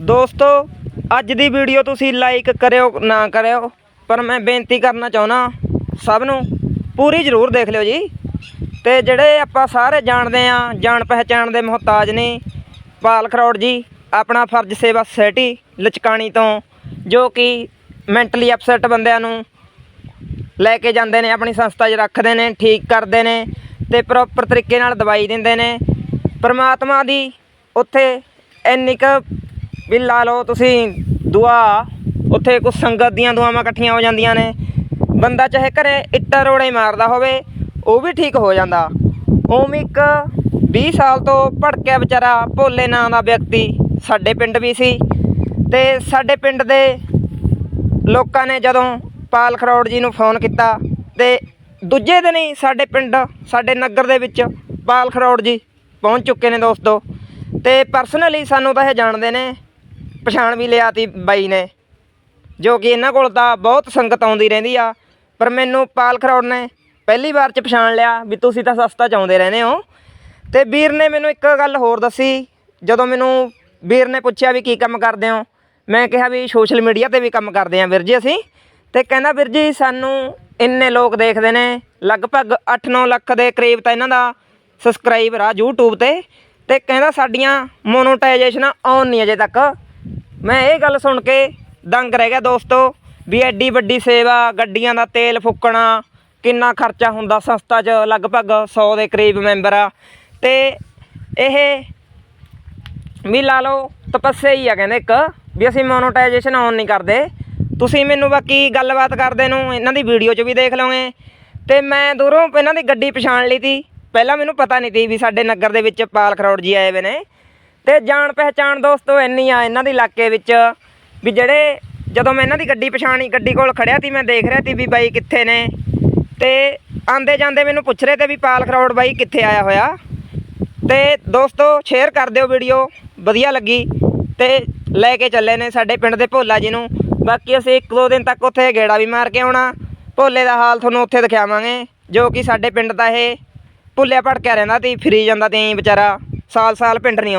ਦੋਸਤੋ, ਅੱਜ ਦੀ ਵੀਡੀਓ ਤੁਸੀਂ ਲਾਈਕ ਕਰਿਓ, ਨਾ ਕਰਿਓ, ਪਰ ਮੈਂ ਬੇਨਤੀ ਕਰਨਾ ਚਾਹੁੰਦਾ ਸਭ ਨੂੰ, ਪੂਰੀ ਜ਼ਰੂਰ ਦੇਖ ਲਿਓ ਜੀ। ਤੇ ਜਿਹੜੇ ਆਪਾਂ ਸਾਰੇ ਜਾਣਦੇ ਆ ਜਾਣ ਪਹਿਚਾਣ ਦੇ ਮੁਹਤਾਜ ਨੇ, ਪਾਲ ਖਰੋੜ ਜੀ, ਆਪਣਾ ਫਰਜ਼ ਸੇਵਾ ਸੁਸਾਇਟੀ ਲਚਕਾਣੀ ਤੋਂ, ਜੋ ਕਿ ਮੈਂਟਲੀ ਅਪਸੈਟ ਬੰਦਿਆਂ ਨੂੰ ਲੈ ਕੇ ਜਾਂਦੇ ਨੇ, ਆਪਣੀ ਸੰਸਥਾ 'ਚ ਰੱਖਦੇ ਨੇ, ਠੀਕ ਕਰਦੇ ਨੇ, ਤੇ ਪ੍ਰੋਪਰ ਤਰੀਕੇ ਨਾਲ ਦਵਾਈ ਦਿੰਦੇ ਨੇ। ਪਰਮਾਤਮਾ ਦੀ ਉੱਥੇ ਇੰਨੀ ਕੁ ਵੀ ਲਾ ਲਓ ਤੁਸੀਂ ਦੁਆ, ਉੱਥੇ ਕੁਝ ਸੰਗਤ ਦੀਆਂ ਦੁਆਵਾਂ ਇਕੱਠੀਆਂ ਹੋ ਜਾਂਦੀਆਂ ਨੇ। ਬੰਦਾ ਚਾਹੇ ਘਰੇ ਇੱਟਾਂ ਰੋੜੇ ਮਾਰਦਾ ਹੋਵੇ, ਉਹ ਵੀ ਠੀਕ ਹੋ ਜਾਂਦਾ। ਉਵੇਂ ਇੱਕ 20 ਸਾਲ ਤੋਂ ਭੜਕਿਆ ਵਿਚਾਰਾ ਭੋਲੇ ਨਾਂ ਦਾ ਵਿਅਕਤੀ ਸਾਡੇ ਪਿੰਡ ਵੀ ਸੀ ਤੇ ਸਾਡੇ ਪਿੰਡ ਦੇ ਲੋਕਾਂ ਨੇ ਜਦੋਂ ਪਾਲ ਖਰੋੜ ਜੀ ਨੂੰ ਫੋਨ ਕੀਤਾ ਤੇ ਦੂਜੇ ਦਿਨ ਹੀ ਸਾਡੇ ਪਿੰਡ, ਸਾਡੇ ਨਗਰ ਦੇ ਵਿੱਚ ਪਾਲ ਖਰੋੜ ਜੀ ਪਹੁੰਚ ਚੁੱਕੇ ਨੇ ਦੋਸਤੋ। ਤੇ ਪਰਸਨਲੀ ਸਾਨੂੰ ਤਾਂ ਇਹ ਜਾਣਦੇ ਨੇ ਪਛਾਣ ਵੀ ਲਿਆ ਤੀ ਬਾਈ ਨੇ, ਜੋ ਕਿ ਇਹਨਾਂ ਕੋਲ ਤਾਂ ਬਹੁਤ ਸੰਗਤ ਆਉਂਦੀ ਰਹਿੰਦੀ ਆ, ਪਰ ਮੈਨੂੰ ਪਾਲ ਖਰੌੜ ਨੇ ਪਹਿਲੀ ਵਾਰ ਚ ਪਛਾਣ ਲਿਆ ਵੀ ਤੁਸੀਂ ਤਾਂ ਸਸਤਾ ਚਾਹੁੰਦੇ ਰਹਿੰਦੇ ਹੋ। ਤੇ ਵੀਰ ਨੇ ਮੈਨੂੰ ਇੱਕ ਗੱਲ ਹੋਰ ਦੱਸੀ, ਜਦੋਂ ਮੈਨੂੰ ਵੀਰ ਨੇ ਪੁੱਛਿਆ ਵੀ ਕੀ ਕੰਮ ਕਰਦੇ ਹੋ, ਮੈਂ ਕਿਹਾ ਵੀ ਸੋਸ਼ਲ ਮੀਡੀਆ ਤੇ ਵੀ ਕੰਮ ਕਰਦੇ ਆਂ ਵੀਰ ਜੀ ਅਸੀਂ, ਤੇ ਕਹਿੰਦਾ ਵੀਰ ਜੀ ਸਾਨੂੰ ਇੰਨੇ ਲੋਕ ਦੇਖਦੇ ਨੇ, ਲਗਭਗ 8-9 ਲੱਖ ਦੇ ਕਰੀਬ ਤਾਂ ਇਹਨਾਂ ਦਾ ਸਬਸਕ੍ਰਾਈਬਰ ਆ YouTube ਤੇ ਤੇ ਕਹਿੰਦਾ ਸਾਡੀਆਂ ਮੋਨੋਟਾਈਜੇਸ਼ਨਾਂ ਆਉਣ ਨਹੀਂ ਅਜੇ ਤੱਕ। ਮੈਂ ਇਹ ਗੱਲ ਸੁਣ ਕੇ ਦੰਗ ਰਹਿ ਗਿਆ ਦੋਸਤੋ, ਵੀ ਐਡੀ ਵੱਡੀ ਸੇਵਾ, ਗੱਡੀਆਂ ਦਾ ਤੇਲ ਫੁੱਕਣਾ, ਕਿੰਨਾ ਖਰਚਾ ਹੁੰਦਾ ਸੰਸਥਾ 'ਚ, ਲਗਭਗ 100 ਦੇ ਕਰੀਬ ਮੈਂਬਰ ਆ। ਤੇ ਇਹ ਵੀ ਲਾ ਲਓ, ਤਪੱਸਿਆ ਹੀ ਆ ਕਹਿੰਦੇ ਇੱਕ, ਵੀ ਅਸੀਂ ਮੋਨੋਟਾਈਜੇਸ਼ਨ ਔਨ ਨਹੀਂ ਕਰਦੇ। ਤੁਸੀਂ ਮੈਨੂੰ ਬਾਕੀ ਗੱਲਬਾਤ ਕਰਦੇ ਨੂੰ, ਇਹਨਾਂ ਦੀ ਵੀਡੀਓ 'ਚ ਵੀ ਦੇਖ ਲਓਗੇ। ਤੇ ਮੈਂ ਦੂਰੋਂ ਇਹਨਾਂ ਦੀ ਗੱਡੀ ਪਛਾਣ ਲਈ ਤੀ। ਪਹਿਲਾਂ ਮੈਨੂੰ ਪਤਾ ਨਹੀਂ ਤੀ ਵੀ ਸਾਡੇ ਨਗਰ ਦੇ ਵਿੱਚ ਪਾਲ ਖਰੋੜ ਜੀ ਆਏ ਵੇ ਨੇ। ਤੇ ਜਾਣ ਪਹਿਚਾਣ ਦੋਸਤੋ ਇੰਨੀ ਆ ਇਹਨਾਂ ਦੇ ਇਲਾਕੇ ਵਿੱਚ ਵੀ ਜਿਹੜੇ ਜਦੋਂ ਮੈਂ ਇਹਨਾਂ ਦੀ ਗੱਡੀ ਪਛਾਣੀ, ਗੱਡੀ ਕੋਲ ਖੜਿਆ ਤੀ ਮੈਂ ਦੇਖ ਰਿਹਾ ਤੀ ਵੀ ਬਾਈ ਕਿੱਥੇ ਨੇ। ਤੇ ਆਂਦੇ ਜਾਂਦੇ ਮੈਨੂੰ ਪੁੱਛ ਰਹੇ ਤੇ ਵੀ ਪਾਲ ਖਰੋੜ ਬਾਈ ਕਿੱਥੇ ਆਇਆ ਹੋਇਆ। ਤੇ ਦੋਸਤੋ ਸ਼ੇਅਰ ਕਰ ਦਿਓ ਵੀਡੀਓ ਵਧੀਆ ਲੱਗੀ। ਤੇ ਲੈ ਕੇ ਚੱਲੇ ਨੇ ਸਾਡੇ ਪਿੰਡ ਦੇ ਭੋਲਾ ਜੀ ਨੂੰ। ਬਾਕੀ ਅਸੀਂ ਇੱਕ ਦੋ ਦਿਨ ਤੱਕ ਉੱਥੇ ਗੇੜਾ ਵੀ ਮਾਰ ਕੇ ਆਉਣਾ। ਭੋਲੇ ਦਾ ਹਾਲ ਤੁਹਾਨੂੰ ਉੱਥੇ ਦਿਖਾਵਾਂਗੇ, ਜੋ ਕਿ ਸਾਡੇ ਪਿੰਡ ਦਾ ਇਹ ਭੁੱਲਿਆ ਭੜਕਿਆ ਰਹਿੰਦਾ ਤੇ ਫਰੀ ਜਾਂਦਾ ਤੇ ਵਿਚਾਰਾ। ਸਾਲ ਸਾਲ ਪਿੰਡ ਨਹੀਂ ਆਉਂਦਾ